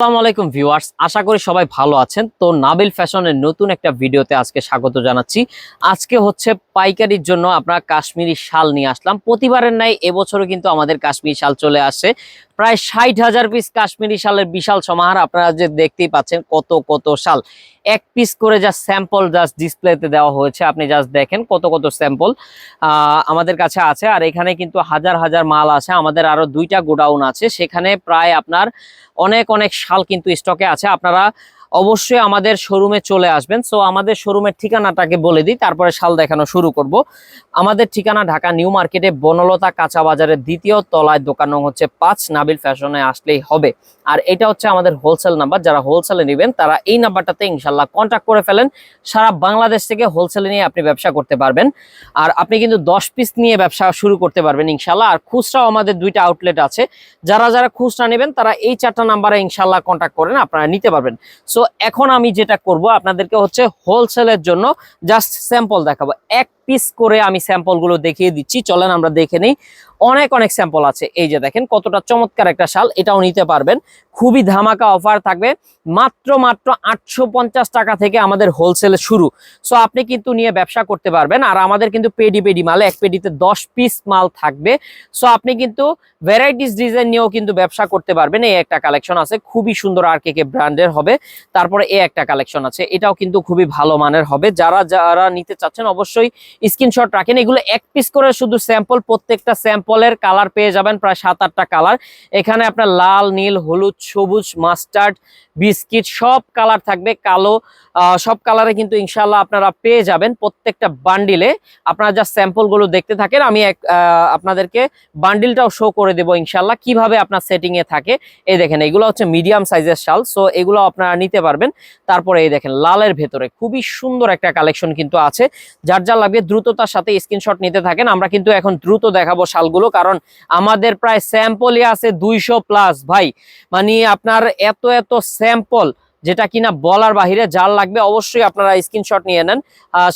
আসসালামু আলাইকুম ভিউয়ার্স, আশা করি সবাই ভালো আছেন। তো নাবিল ফ্যাশনের নতুন একটা ভিডিওতে আজকে স্বাগত জানাচ্ছি। আজকে হচ্ছে পাইকারির জন্য আপনার কাশ্মীরি শাল নিয়ে আসলাম। প্রতিবারের নাই এবছরও কিন্তু আমাদের কাশ্মীরি শাল চলে আসে। প্রায় ষাট হাজার পিস কাশ্মীরি শালের বিশাল সমাহার আপনারা যে দেখতেই পাচ্ছেন কত কত শাল। এক পিস করে যা স্যাম্পল জাস্ট ডিসপ্লেতে দেওয়া হয়েছে। আপনি জাস্ট দেখেন কত কত স্যাম্পল আমাদের কাছে আছে। আর এখানে কিন্তু হাজার হাজার মাল আছে। আমাদের আরও দুইটা গোডাউন আছে। সেখানে প্রায় আপনার অনেক অনেক শাল কিন্তু স্টকে আছে। আপনারা অবশ্যই আমাদের শোরুমে চলে আসবেন। সো আমাদের শোরুমের ঠিকানাটাকে বলে দিই, তারপরে শাল দেখানো শুরু করব। আমাদের ঠিকানা ঢাকা নিউ মার্কেটে বনলতা কাঁচা বাজারের দ্বিতীয় তলায় দোকান নং হচ্ছে পাঁচ, নাবিল ফ্যাশনে আসলেই হবে। আর এটা হচ্ছে আমাদের হোলসেল নাম্বার যারা হোলসেলে নেবেন, তারা এই নাম্বারটাতে ইনশাল্লাহ কন্ট্যাক্ট করে ফেলেন। সারা বাংলাদেশ থেকে হোলসেলে নিয়ে আপনি ব্যবসা করতে পারবেন। আর আপনি কিন্তু দশ পিস নিয়ে ব্যবসা শুরু করতে পারবেন ইনশাল্লাহ আর খুচরাও আমাদের দুইটা আউটলেট আছে। যারা যারা খুচরা নেবেন, তারা এই চারটা নাম্বারে ইনশাল্লাহ কন্ট্যাক্ট করেন, আপনারা নিতে পারবেন। সো এখন আমি যেটা করব, আপনাদেরকে হচ্ছে হোলসেলের জন্য জাস্ট স্যাম্পল দেখাবো। এক পিস করে আমি স্যাম্পলগুলো দেখিয়ে দিচ্ছি। চলেন আমরা দেখে নিই। অনেক অনেক স্যাম্পল আছে। এই যে দেখেন, কতটা চমৎকার একটা শাল, এটাও নিতে পারবেন। খুবই ধামাকা অফার থাকবে। মাত্র মাত্র আটশো পঞ্চাশ টাকা থেকে আমাদের হোলসেলে শুরু। সো আপনি কিন্তু নিয়ে ব্যবসা করতে পারবেন। আর আমাদের কিন্তু পেডি পেডি মাল, এক পেডিতে দশ পিস মাল থাকবে। সো আপনি কিন্তু ভ্যারাইটিস ডিজাইন নিয়েও কিন্তু ব্যবসা করতে পারবেন। এই একটা কালেকশন আছে। খুবই সুন্দর আর কে কে ব্র্যান্ডের হবে। তারপরে এই একটা কালেকশন আছে। এটাও কিন্তু খুবই ভালো মানের হবে। যারা যারা নিতে চাচ্ছেন, অবশ্যই স্ক্রিনশট রাখেন। এগুলো এক পিস করে শুধু স্যাম্পল প্রত্যেকটা স্যাম্পলের কালার পেয়ে যাবেন, প্রায় সাত, আটটা কালার এখানে আপনার লাল, নীল, হলুদ, সবুজ মাস্টার্ড বিস্কিট সব কালার থাকবে, কালো সব কালারে কিন্তু ইনশাল্লাহ আপনারা পেয়ে যাবেন প্রত্যেকটা বান্ডিলে আপনারা যা স্যাম্পলগুলো দেখতে থাকেন, আমি এক আপনাদেরকে বান্ডিলটাও শো করে দেবো ইনশাল্লাহ কীভাবে আপনার সেটিং এ থাকে। এই দেখেন, এগুলো হচ্ছে মিডিয়াম সাইজের শাল সো এগুলো আপনারা নিতে পারবেন। তারপরে এই দেখেন, লালের ভেতরে খুবই সুন্দর একটা কালেকশন কিন্তু আছে। যার যা লাগবে দ্রুততার সাথে স্ক্রিনশট নিতে থাকেন, আমরা কিন্তু এখন দ্রুত দেখাবো শালগুলো কারণ আমাদের প্রায় স্যাম্পলই আছে দুইশো প্লাস ভাই। মানে আপনার এত এত স্যাম্পল যেটা কিনা বলার বাহিরে যার লাগবে, অবশ্যই আপনারা স্ক্রিনশট নিয়ে নেন।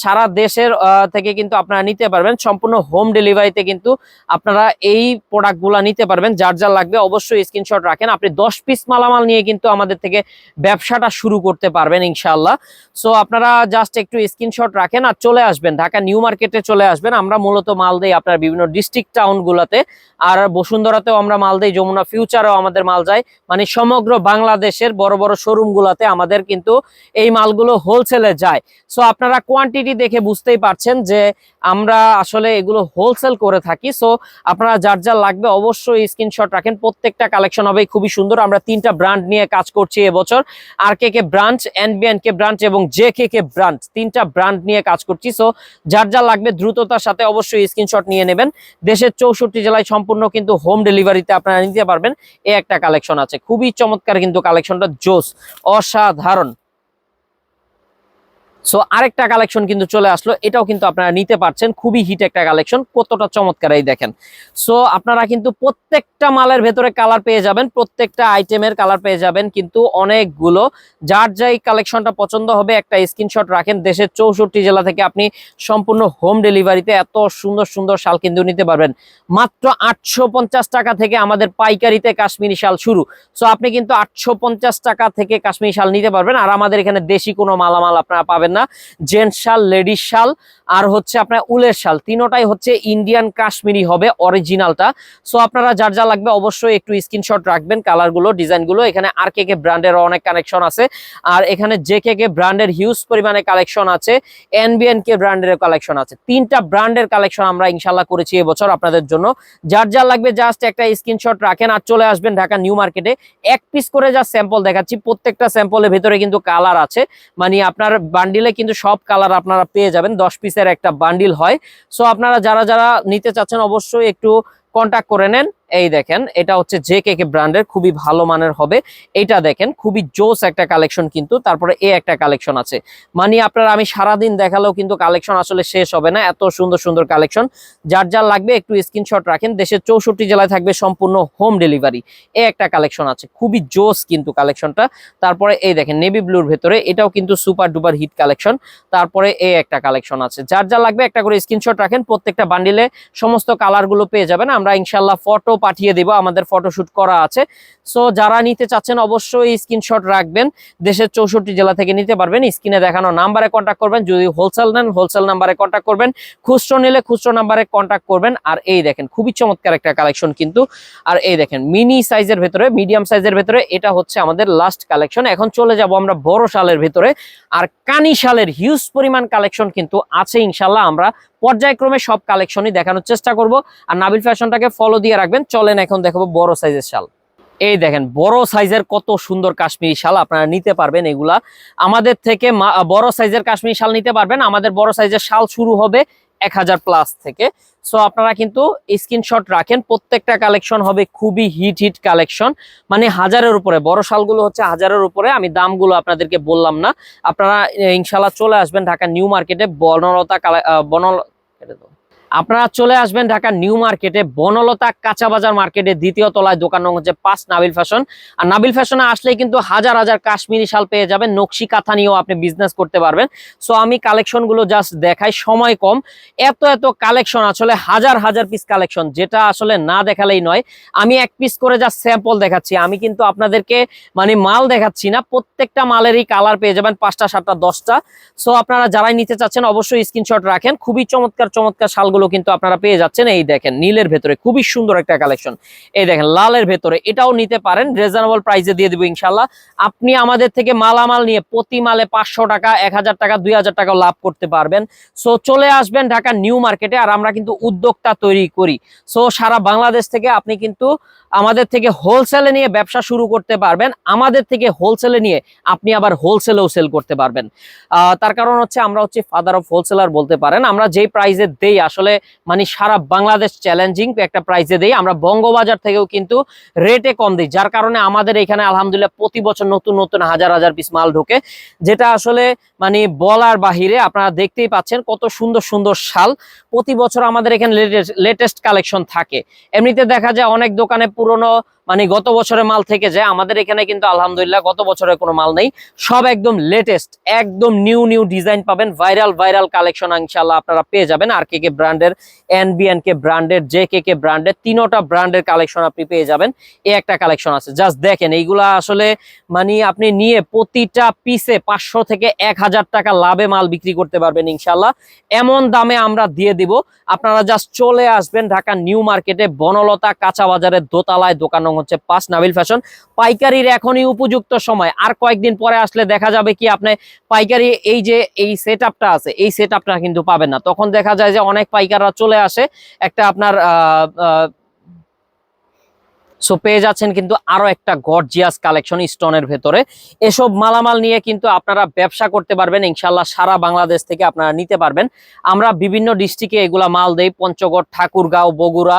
সারা দেশের থেকে কিন্তু আপনারা নিতে পারবেন। সম্পূর্ণ হোম ডেলিভারিতে কিন্তু আপনারা এই প্রোডাক্টগুলো নিতে পারবেন। যার যার লাগবে অবশ্যই স্ক্রিনশট রাখেন। আপনি দশ পিস মালামাল নিয়ে কিন্তু আমাদের থেকে ব্যবসাটা শুরু করতে পারবেন ইনশাআল্লাহ। সো আপনারা জাস্ট একটু স্ক্রিনশট রাখেন আর চলে আসবেন। ঢাকা নিউ মার্কেটে চলে আসবেন। আমরা মূলত মাল দেই আপনার বিভিন্ন ডিস্ট্রিক্ট টাউনগুলোতে আর বসুন্ধরাতেও আমরা মাল দেই, যমুনা ফিউচারেও আমাদের মাল যায়। মানে সমগ্র বাংলাদেশের বড় বড় শোরুমগুলোতে আমাদের কিন্তু এই মালগুলো হোলসেলে যায়। সো আপনারা কোয়ান্টিটি দেখে বুঝতেই পারছেন যে আমরা আসলে এগুলো হোলসেল করে থাকি। সো আপনারা যার যার লাগবে অবশ্যই স্ক্রিনশট রাখেন। প্রত্যেকটা কালেকশন হবে খুবই সুন্দর। আমরা তিনটা ব্র্যান্ড নিয়ে কাজ করছি এবছর। R K K branch NBN K branch এবং জে কে কে ব্রাঞ্চ তিনটা ব্র্যান্ড নিয়ে কাজ করছি। সো যার যা লাগবে দ্রুততার সাথে অবশ্যই স্ক্রিনশট নিয়ে নেবেন। দেশের চৌষট্টি জেলায় সম্পূর্ণ কিন্তু হোম ডেলিভারিতে আপনারা নিতে পারবেন। এই একটা কালেকশন আছে। খুবই চমৎকার কিন্তু কালেকশনটা জোস, অসাধারণ। সো আরেকটা কালেকশন কিন্তু চলে আসলো। এটাও কিন্তু আপনারা নিতে পারছেন। খুবই হিট একটা কালেকশন কতটা চমৎকার এই দেখেন। সো আপনারা কিন্তু প্রত্যেকটা মালের ভেতরে কালার পেয়ে যাবেন। প্রত্যেকটা আইটেমের কালার পেয়ে যাবেন কিন্তু অনেকগুলো। যার যাই কালেকশনটা পছন্দ হবে, একটা স্ক্রিনশট রাখেন। দেশের চৌষট্টি জেলা থেকে আপনি সম্পূর্ণ হোম ডেলিভারিতে এত সুন্দর সুন্দর শাল কিন্তু নিতে পারবেন। মাত্র আটশো পঞ্চাশ টাকা থেকে আমাদের পাইকারিতে কাশ্মীরি শাল শুরু। সো আপনি কিন্তু আটশো পঞ্চাশ টাকা থেকে কাশ্মীরি শাল নিতে পারবেন। আর আমাদের এখানে দেশি কোনো মালামাল আপনারা পাবেন না জেন্টস শাল লেডিস শাল আর হচ্ছে আপনার উলের শাল। তিনোটাই হচ্ছে ইন্ডিয়ান কাশ্মীরি হবে অরিজিনালটা সো আপনারা যার যা লাগবে অবশ্যই একটু স্ক্রিনশট রাখবেন কালারগুলো ডিজাইনগুলো এখানে আর কে কে ব্র্যান্ডের অনেক কানেকশন আছে। আর এখানে জে কে কে ব্র্যান্ডের হিউজ পরিমাণে কালেকশন আছে। এনবিএন কে ব্র্যান্ডের কালেকশন আছে। তিনটা ব্র্যান্ডের কালেকশন আমরা ইনশাল্লাহ করেছি এবছর আপনাদের জন্য। যার যা লাগবে জাস্ট একটা স্ক্রিনশট রাখেন আর চলে আসবেন ঢাকা নিউ মার্কেটে এক পিস করে যা স্যাম্পল দেখাচ্ছি। প্রত্যেকটা স্যাম্পলের ভেতরে কিন্তু কালার আছে। মানে আপনার বান্ডিলে কিন্তু সব কালার আপনারা পেয়ে যাবেন। দশ পিসের একটা বান্ডিল হয়। সো আপনারা যারা যারা নিতে চাচ্ছেন, অবশ্যই একটু কন্ট্যাক্ট করে নেন। এই দেখেন, এটা হচ্ছে জে কে কে ব্র্যান্ডের, খুবই ভালো মানের হবে। এটা দেখেন, খুবই জোস একটা কালেকশন কিন্তু, তারপরে এ একটা কালেকশন আছে। মানে আপনারা আমি সারাদিন দেখালেও কিন্তু কালেকশন আসলে শেষ হবে না, এত সুন্দর সুন্দর কালেকশন। যার যার লাগবে একটু স্ক্রিনশট রাখেন, দেশের চৌষট্টি জেলায় থাকবে সম্পূর্ণ হোম ডেলিভারি। এ একটা কালেকশন আছে, খুবই জোস কিন্তু কালেকশনটা। তারপরে এই দেখেন, নেভি ব্লুর ভেতরে, এটাও কিন্তু সুপার ডুপার হিট কালেকশন। তারপরে এ একটা কালেকশন আছে। যার যা লাগবে একটা করে স্ক্রিনশট রাখেন, প্রত্যেকটা বান্ডিলে সমস্ত কালারগুলো পেয়ে যাবেন। আমরা ইনশাল্লাহ ফটো পাঠিয়ে দিব, আমাদের ফটোশুট করা আছে। সো যারা নিতে চাচ্ছেন অবশ্যই স্ক্রিনশট রাখবেন। দেশের চৌষট্টি জেলা থেকে নিতে পারবেন স্ক্রিনে দেখানো নাম্বারে কন্ট্যাক্ট করবেন। যদি হোলসেল নেন হোলসেল নাম্বারে কন্ট্যাক্ট করবেন। খুচরো নিলে খুচরো নাম্বারে কন্ট্যাক্ট করবেন। আর এই দেখেন, খুবই চমৎকার একটা কালেকশন কিন্তু। আর এই দেখেন মিনি সাইজের ভেতরে মিডিয়াম সাইজের ভেতরে, এটা হচ্ছে আমাদের লাস্ট কালেকশন এখন চলে যাব আমরা বড় শালের ভেতরে। আর কানি শালের হিউজ পরিমাণ কালেকশন কিন্তু আছে, ইনশাল্লাহ আমরা পর্যায়ক্রমে সব কালেকশনই দেখানোর চেষ্টা করব। আর নাবিল ফ্যাশনটাকে ফলো দিয়ে রাখবেন। চলেন এখন দেখাবো বড় সাইজের শাল। এই দেখেন, বড় সাইজের কত সুন্দর কাশ্মীরি শাল আপনারা নিতে পারবেন এগুলা। আমাদের থেকে বড় সাইজের কাশ্মীরি শাল নিতে পারবেন। আমাদের বড় সাইজের শাল শুরু হবে এক হাজার প্লাস থেকে। সো আপনারা কিন্তু স্ক্রিনশট রাখেন। প্রত্যেকটা কালেকশন হবে খুবই হিট হিট কালেকশন মানে হাজারের উপরে, বড় শালগুলো হচ্ছে হাজারের উপরে। আমি দামগুলো আপনাদেরকে বললাম না। আপনারা ইনশাল্লাহ চলে আসবেন ঢাকা নিউ মার্কেটে বনলতা বনল മറക്കരുത് আপনারা চলে আসবেন ঢাকা নিউ মার্কেটে বনলতা কাঁচা বাজার মার্কেটে দ্বিতীয় তলায়। দোকান নং হচ্ছে পাঁচ, নাবিল ফ্যাশন। আর নাবিল ফ্যাশনে আসলেই কিন্তু হাজার হাজার কাশ্মীরি শাল পেয়ে যাবেন। নকশি কাঁথা নিয়েও আপনি বিজনেস করতে পারবেন। সো আমি কালেকশনগুলো জাস্ট দেখাই, সময় কম। এত এত কালেকশন আসলে হাজার হাজার পিস কালেকশন যেটা আসলে না দেখালেই নয়। আমি এক পিস করে যা স্যাম্পল দেখাচ্ছি। আমি কিন্তু আপনাদেরকে মানে মাল দেখাচ্ছি না, প্রত্যেকটা মালেরই কালার পেয়ে যাবেন, পাঁচটা, সাতটা, দশটা। সো আপনারা যারাই নিতে চাচ্ছেন, অবশ্যই স্ক্রিনশট রাখেন। খুবই চমৎকার চমৎকার শালগুলো কিন্তু আপনারা পেয়ে যাচ্ছেন। এই দেখেন, নীলের ভেতরে খুবই সুন্দর একটা কালেকশন। এই দেখেন, লালের ভেতরে এটাও নিতে পারেন রিজনেবল প্রাইসে দিয়ে দিব ইনশাল্লাহ আপনি আমাদের থেকে মালামাল নিয়ে প্রতি মালে পাঁচশো টাকা, এক হাজার টাকা, দুই হাজার টাকা লাভ করতে পারবেন। সো চলে আসবেন ঢাকা নিউ মার্কেটে আর আমরা কিন্তু উদ্যোক্তা তৈরি করি। সো সারা বাংলাদেশ থেকে আপনি কিন্তু আমাদের থেকে হোলসেলে নিয়ে ব্যবসা শুরু করতে পারবেন। আমাদের থেকে হোলসেলে নিয়ে আপনি আবার হোলসেলেও সেল করতে পারবেন। তার কারণ হচ্ছে আমরা হচ্ছে ফাদার অফ হোলসেলার বলতে পারেন। আমরা যেই প্রাইজে দেই আসলে মানে সারা বাংলাদেশ চ্যালেঞ্জিং একটা প্রাইসে দেই। আমরা বঙ্গবাজার থেকেও কিন্তু রেটে কম দিই, যার কারণে আমাদের এখানে আলহামদুলিল্লাহ প্রতি বছর নতুন নতুন হাজার হাজার পিস মাল ঢোকে। যেটা আসলে মানে বলার বাহিরে আপনারা দেখতেই পাচ্ছেন কত সুন্দর সুন্দর শাল। প্রতি বছর আমাদের এখানে লেটেস্ট কালেকশন থাকে। এমনিতে দেখা যায় অনেক দোকানে পুরনো মানে গত বছরের মাল থেকে যায়, আমাদের এখানে কিন্তু আলহামদুলিল্লাহ গত বছরের কোনো মাল নেই। সব একদম লেটেস্ট একদম নিউ নিউ ডিজাইন পাবেন ভাইরাল ভাইরাল কালেকশন ইনশাল্লাহ আপনারা পেয়ে যাবেন। আর কে কে ব্র্যান্ডের এন বি এন কে ব্র্যান্ডের জে কে কে ব্র্যান্ডের, তিনোটা ব্র্যান্ডের কালেকশন আপনি পেয়ে যাবেন। এ একটা কালেকশন আছে। জাস্ট দেখেন, এইগুলা আসলে মানে আপনি নিয়ে প্রতিটা পিসে পাঁচশো থেকে এক হাজার টাকা লাভে মাল বিক্রি করতে পারবেন ইনশাল্লাহ এমন দামে আমরা দিয়ে দিব। আপনারা জাস্ট চলে আসবেন ঢাকা নিউ মার্কেটে, বনলতা কাঁচা বাজারের দোতলায়, দোকান নং হচ্ছে পাঁচ নাবিল ফ্যাশন। পাইকারির এখনই উপযুক্ত সময়। আর কয়েকদিন পরে আসলে দেখা যাবে কি আপনি পাইকারি এই যে, এই সেট আপটা আছে, এই সেট আপটা কিন্তু পাবেন না। তখন দেখা যায় যে অনেক পাইকাররা চলে আসে। একটা আপনার সো পেয়ে যাচ্ছেন কিন্তু আরও একটা গর্জিয়াস কালেকশন স্টোনের ভেতরে। এসব মালামাল নিয়ে কিন্তু আপনারা ব্যবসা করতে পারবেন। ইনশাল্লাহ সারা বাংলাদেশ থেকে আপনারা নিতে পারবেন। আমরা বিভিন্ন ডিস্ট্রিক্টে এগুলা মাল দেই। পঞ্চগড়, ঠাকুরগাঁও, বগুড়া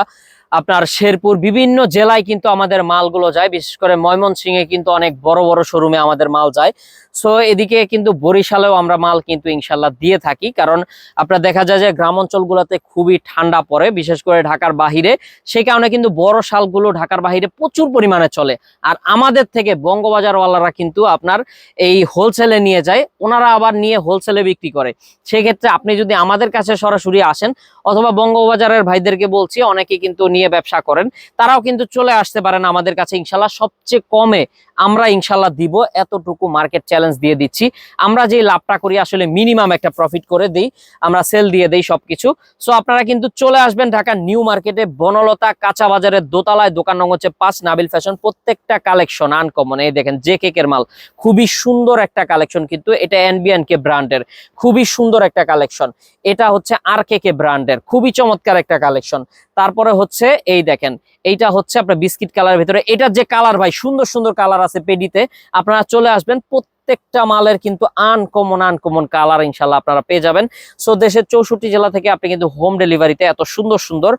আপনার শেরপুর বিভিন্ন জেলায় কিন্তু আমাদের মালগুলো যায়। বিশেষ করে ময়মনসিংহে কিন্তু অনেক বড় বড় শোরুমে আমাদের মাল যায়। সো, এদিকে কিন্তু বরিশালেও আমরা মাল কিন্তু ইনশাল্লাহ দিয়ে থাকি। কারণ আপনার দেখা যায় যে গ্রাম অঞ্চলগুলোতে খুবই ঠান্ডা পড়ে, বিশেষ করে ঢাকার বাহিরে। সেই কারণে কিন্তু বড় শালগুলো ঢাকার বাহিরে প্রচুর পরিমাণে চলে। আর আমাদের থেকে বঙ্গবাজারওয়ালারা কিন্তু আপনার এই হোলসেলে নিয়ে যায়। ওনারা আবার নিয়ে হোলসেলে বিক্রি করে। সেক্ষেত্রে আপনি যদি আমাদের কাছে সরাসরি আসেন, অথবা বঙ্গবাজারের ভাইদেরকে বলছি, অনেকে কিন্তু নিয়ে ব্যবসা করেন, তারাও কিন্তু চলে আসতে পারেন আমাদের কাছে। ইনশাল্লাহ সবচেয়ে কমে আমরা ইনশাল্লাহ দিব, এতটুকু মার্কেট চ্যালেঞ্জ দিয়ে দিচ্ছি। আমরা যে লাভটা করি আসলে মিনিমাম একটা প্রফিট করে দিই, আমরা সেল দিয়ে দেই সবকিছু। সো আপনারা কিন্তু চলে আসবেন ঢাকা নিউ মার্কেটে বনলতা কাঁচা বাজারের দোতলায়, দোকান নং হচ্ছে পাঁচ, নাবিল ফ্যাশন প্রত্যেকটা কালেকশন আনকমন এই দেখেন, যে কেকের মাল, খুবই সুন্দর একটা কালেকশন কিন্তু এটা এনবিএন কে ব্র্যান্ডের খুবই সুন্দর একটা কালেকশন এটা হচ্ছে আর কে কে ব্র্যান্ডের খুবই চমৎকার একটা কালেকশন তারপরে হচ্ছে এই দেখেন, এইটা হচ্ছে আপনার বিস্কিট কালার ভিতরে। এটা যে কালার ভাই, সুন্দর সুন্দর কালার আছে পেডিতে, আপনারা চলে আসবেন প্রত্যেকটা মালের কিন্তু আনকমন আনকমন কালার ইনশাল্লাহ আপনারা পেয়ে যাবেন। সো দেশের চৌষট্টি জেলা থেকে আপনি কিন্তু হোম ডেলিভারিতে এত সুন্দর সুন্দর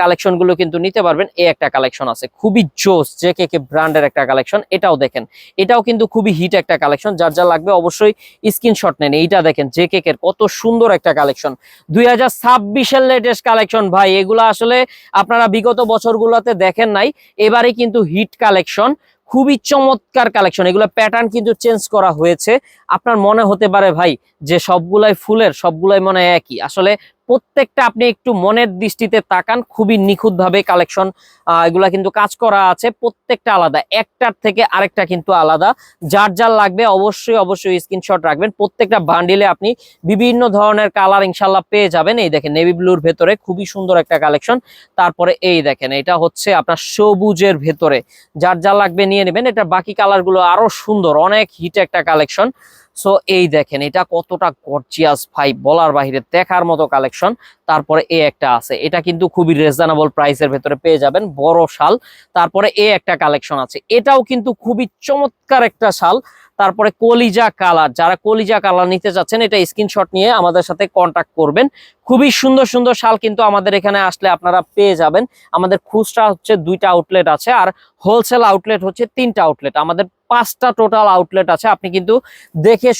কালেকশনগুলো কিন্তু নিতে পারবেন। এই একটা কালেকশন আছে, খুবই জোস যে কে কে ব্র্যান্ডের একটা কালেকশন এটাও দেখেন। এটাও কিন্তু খুবই হিট একটা কালেকশন যার যা লাগবে অবশ্যই স্ক্রিনশট নেন। এইটা দেখেন যে কেকের কত সুন্দর একটা কালেকশন দুই হাজার ছাব্বিশের লেটেস্ট কালেকশন ভাই, এগুলো আসলে আপনারা বিগত বছরগুলোতে দেখেন নাই। এবারে কিন্তু হিট কালেকশন খুবই চমৎকার কালেকশন এগুলো প্যাটার্ন কিন্তু চেঞ্জ করা হয়েছে। আপনার মনে হতে পারে ভাই, যে সবগুলাই ফুলের, সবগুলাই মনে একই। আসলে প্রত্যেকটা আপনি একটু মনের দৃষ্টিতে তাকান, খুবই নিখুঁতভাবে কালেকশন এগুলা কিন্তু কাজ করা আছে, প্রত্যেকটা আলাদা, একটার থেকে আরেকটা কিন্তু আলাদা। যার যার লাগবে অবশ্যই অবশ্যই স্ক্রিনশট রাখবেন। প্রত্যেকটা বান্ডিলে আপনি বিভিন্ন ধরনের কালার ইনশাল্লাহ পেয়ে যাবেন। এই দেখেন নেভি ব্লুর ভেতরে খুবই সুন্দর একটা কালেকশন তারপরে এই দেখেন, এটা হচ্ছে আপনার সবুজের ভেতরে। যার যা লাগবে নিয়ে নেবেন। এটা বাকি কালারগুলো আরও সুন্দর, অনেক হিট একটা কালেকশন সো এই দেখেন, এটা কতটা গর্জিয়াস ভাই, বলার বাহিরে দেখার মতো কালেকশন তারপরে এ একটা আছে। এটা কিন্তু খুবই রিজনেবল প্রাইসের ভেতরে পেয়ে যাবেন। বড় শাল। তারপরে এ একটা কালেকশন আছে। এটাও কিন্তু খুবই চমৎকার একটা শাল। তারপরে কলিজা কালার। যারা কলিজা কালার নিতে চাচ্ছেন এটা স্ক্রিনশট নিয়ে আমাদের সাথে কন্টাক্ট করবেন। খুবই সুন্দর সুন্দর শাল কিন্তু আমাদের এখানে আসলে আপনারা পেয়ে যাবেন। আমাদের খুচরা হচ্ছে দুইটা আউটলেট আছে আর হোলসেল আউটলেট হচ্ছে তিনটা আউটলেট আমাদের পাঁচটা টোটাল আউটলেট আছে। আপনি কিন্তু দেখে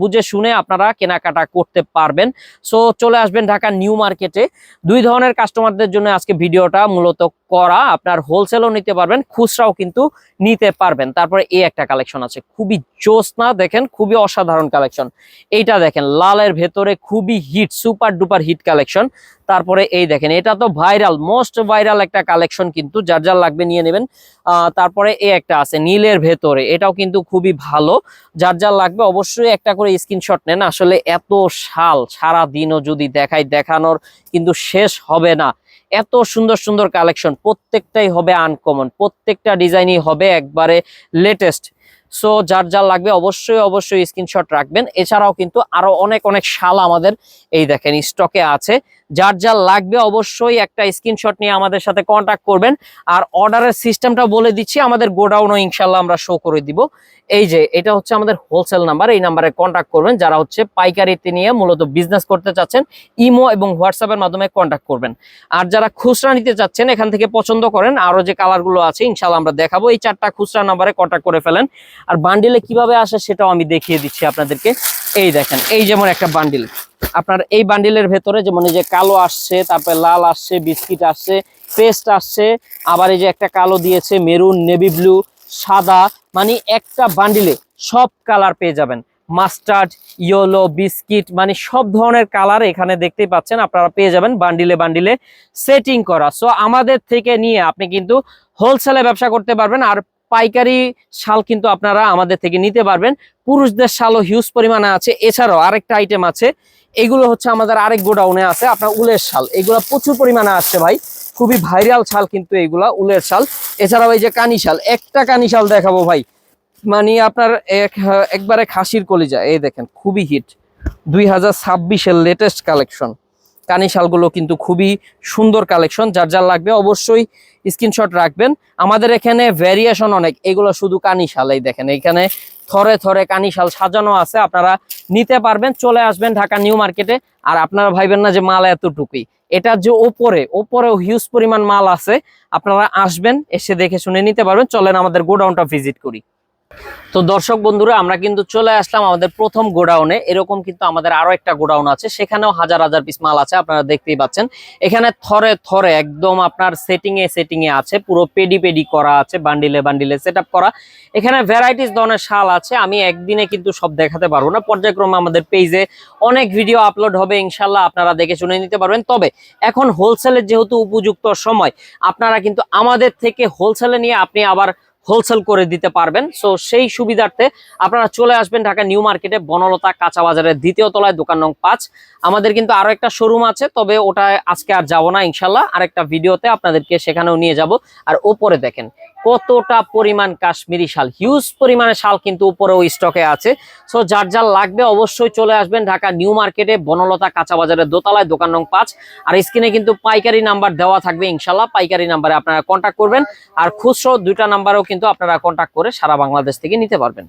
বুঝে শুনে আপনারা কেনাকাটা করতে পারবেন। সো চলে আসবেন ঢাকা নিউ মার্কেটে দুই ধরনের কাস্টমারদের জন্য আজকে ভিডিওটা মূলত করা, আপনার হোলসেলও নিতে পারবেন, খুচরাও কিন্তু নিতে পারবেন। তারপরে এই একটা কালেকশন আছে, খুবই জোস না দেখেন, খুবই অসাধারণ কালেকশন এইটা দেখেন, লালের ভেতরে খুবই hit super duper hit collection তারপরে এই দেখেন, এটা তো ভাইরাল মোস্ট ভাইরাল একটা কালেকশন কিন্তু, যার যার লাগবে নিয়ে নেবেন। তারপরে এই একটা আছে, নীলের ভেতরে, এটাও কিন্তু খুবই ভালো। যার যার লাগবে অবশ্যই একটা করে স্ক্রিনশট নেন, আসলে এত শাল সারা দিনও যদি দেখাই, দেখানোর কিন্তু শেষ হবে না। এত সুন্দর সুন্দর কালেকশন, প্রত্যেকটাই হবে আনকমন প্রত্যেকটা ডিজাইনই হবে একবারে লেটেস্ট সো যার যার লাগবে অবশ্যই অবশ্যই স্ক্রিনশট রাখবেন। এছাড়াও কিন্তু আরও অনেক অনেক শাল আমাদের এই দেখেন স্টকে আছে। যার যার লাগবে অবশ্যই একটা স্ক্রিনশট নিয়ে আমাদের সাথে কন্ট্যাক্ট করবেন। আর অর্ডারের সিস্টেমটা বলে দিচ্ছি, আমাদের গোডাউনও ইনশাল্লাহ আমরা শো করে দিব। এই যে, এটা হচ্ছে আমাদের হোলসেল নাম্বার এই নাম্বারে কন্ট্যাক্ট করবেন। যারা হচ্ছে পাইকারিতে নিয়ে মূলত বিজনেস করতে চাচ্ছেন ইমো এবং হোয়াটসঅ্যাপের মাধ্যমে কন্ট্যাক্ট করবেন। আর যারা খুচরা নিতে চাচ্ছেন, এখান থেকে পছন্দ করেন আরও যে কালারগুলো আছে, ইনশাল্লাহ আমরা দেখাবো। এই চারটা খুচরা নাম্বারে কন্ট্যাক্ট করে ফেলেন। আর বান্ডিলে কীভাবে আসে সেটাও আমি দেখিয়ে দিচ্ছি আপনাদেরকে। এই দেখেন, এই যেমন একটা বান্ডিল আপনার এই বান্ডিলের ভেতরে যেমন এই যে কালো আসছে, তারপরে লাল আসছে, বিস্কিট আসছে, পেস্ট আসছে, আবার এই যে একটা কালো দিয়েছে, মেরুন নেভি ব্লু সাদা মানে একটা বান্ডিলে সব কালার পেয়ে যাবেন। মাস্টার্ড ইয়েলো বিস্কিট মানে সব ধরনের কালার এখানে দেখতেই পাচ্ছেন, আপনারা পেয়ে যাবেন বান্ডিলে বান্ডিলে সেটিং করা। সো আমাদের থেকে নিয়ে আপনি কিন্তু হোলসেলে ব্যবসা করতে পারবেন, আর পাইকারি শাল কিন্তু আপনারা আমাদের থেকে নিতে পারবেন। পুরুষদের শালও হিউজ পরিমাণে আছে। এছাড়াও আরেকটা আইটেম আছে। এগুলো হচ্ছে আমাদের আরেক গোডাউনে আছে আপনার উলের শাল। এগুলো প্রচুর পরিমাণে আসছে ভাই। খুবই ভাইরাল শাল কিন্তু এগুলা, উলের শাল। এছাড়াও এই যে কানি শাল, একটা কানি শাল দেখাবো ভাই। মানে আপনার এক, একবারে খাসির কলিজা। এই দেখেন, খুবই হিট দুই হাজার ছাব্বিশের লেটেস্ট কালেকশন কানি শালগুলো কিন্তু খুবই সুন্দর কালেকশন। যার যার লাগবে অবশ্যই স্ক্রিনশট রাখবেন। আমাদের এখানে ভ্যারিয়েশন অনেক, এগুলো শুধু কানি শাল এই দেখেন। এখানে থরে থরে কানি শাল সাজানো আছে, আপনারা নিতে পারবেন। চলে আসবেন ঢাকা নিউ মার্কেটে, আর আপনারা ভাইবেন না যে মাল এতটুকুই। এটা যে ওপরে, ওপরেও হিউজ পরিমাণ মাল আছে, আপনারা আসবেন, এসে দেখে শুনে নিতে পারবেন। চলেন আমাদের গোডাউনটা ভিজিট করি। তো দর্শক বন্ধুরা, আমরা কিন্তু চলে আসলাম আমাদের প্রথম গোডাউনে। এরকম কিন্তু আমাদের আরও একটা গোডাউন আছে, সেখানেও হাজার হাজার পিস মাল আছে, আপনারা দেখতেই পাচ্ছেন। এখানে থরে থরে একদম আপনার সেটিং এ সেটিং এ আছে, পুরো পেডি পেডি করা আছে বান্ডিলে বান্ডিলে সেট করা। এখানে ভ্যারাইটিস ধরনের শাল আছে, আমি একদিনে কিন্তু সব দেখাতে পারব না। পর্যায়ক্রমে আমাদের পেজে অনেক ভিডিও আপলোড হবে ইনশাল্লাহ আপনারা দেখে শুনে নিতে পারবেন। তবে এখন হোলসেলের যেহেতু উপযুক্ত সময়, আপনারা কিন্তু আমাদের থেকে হোলসেলে নিয়ে আপনি আবার হোলসেল করে দিতে পারবেন। সো সেই সুবিধার্থে আপনারা চলে আসবেন ঢাকা নিউ মার্কেটে বনলতা কাঁচা বাজারের দ্বিতীয় তলায় দোকান নং পাঁচ। আমাদের কিন্তু আরও একটা শোরুম আছে, তবে ওটা আজকে আর যাব না ইনশাল্লাহ। আরেকটা ভিডিওতে আপনাদেরকে সেখানেও নিয়ে যাব। আর ওপরে দেখেন কতটা পরিমাণ কাশ্মীরি শাল? হিউজ পরিমাণে শাল কিন্তু উপরেও স্টকে আছে। সো যার যার লাগবে অবশ্যই চলে আসবেন ঢাকা নিউ মার্কেটে, বনলতা কাঁচা বাজারের দোতলায়, দোকান নং পাঁচ। আর স্ক্রিনে কিন্তু পাইকারি নাম্বার দেওয়া থাকবে ইনশাল্লাহ পাইকারি নাম্বারে আপনারা কন্ট্যাক্ট করবেন। আর খুচরো দুইটা নাম্বারেও কিন্তু আপনারা কন্ট্যাক্ট করে সারা বাংলাদেশ থেকে নিতে পারবেন।